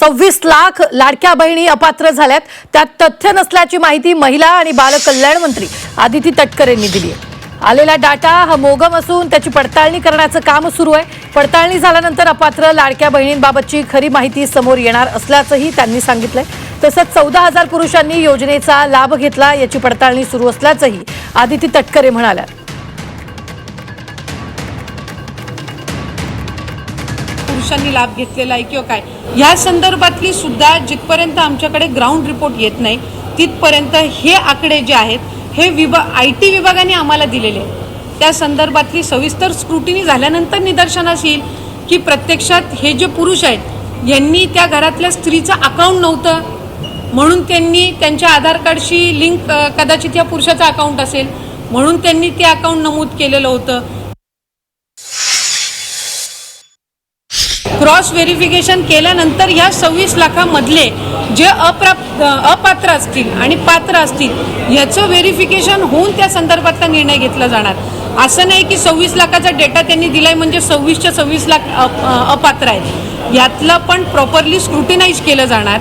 सव्वीस लाख लाडक्या बहिणी अपात्र झाल्यात. त्यात तथ्य नसल्याची माहिती महिला आणि बालकल्याण मंत्री आदिती तटकर यांनी दिली आहे. आलेला डाटा हा मोगम असून त्याची पडताळणी करण्याचं काम सुरू आहे. पडताळणी झाल्यानंतर अपात्र लाडक्या बहिणींबाबतची खरी माहिती समोर येणार असल्याचंही त्यांनी सांगितलंय. तसंच चौदा हजार पुरुषांनी योजनेचा लाभ घेतला याची पडताळणी सुरू असल्याचंही आदिती तटकरे म्हणाल्या. पुरुषांनी लाभ घेतलेला आहे किंवा काय? ह्या संदर्भातली सुद्धा जिथपर्यंत आमच्याकडे ग्राउंड रिपोर्ट येत नाही तिथपर्यंत हे आकडे जे आहेत हे विभा आय टी विभागाने आम्हाला दिलेले आहेत. त्या संदर्भातली सविस्तर स्क्रुटिनी झाल्यानंतर निदर्शनास येईल की प्रत्यक्षात हे जे पुरुष आहेत यांनी त्या घरातल्या स्त्रीचं अकाउंट नव्हतं. म्हणून त्यांनी त्यांच्या आधार कार्डशी लिंक कदाचित या पुरुषाचं अकाउंट असेल. म्हणून त्यांनी ते अकाउंट नमूद केलेलं होतं. क्रॉस व्हेरिफिकेशन केल्यानंतर ह्या सव्वीस लाखामधले जे अप्राप्त अपात्र असतील आणि पात्र असतील याचं व्हेरिफिकेशन होऊन त्या संदर्भातला निर्णय घेतला जाणार. असं नाही की सव्वीस लाखाचा डेटा त्यांनी दिलाय म्हणजे सव्वीसच्या सव्वीस लाख अप- अपात्र आहेत. यातलं पण प्रॉपरली स्क्रुटिनाईज केलं जाणार.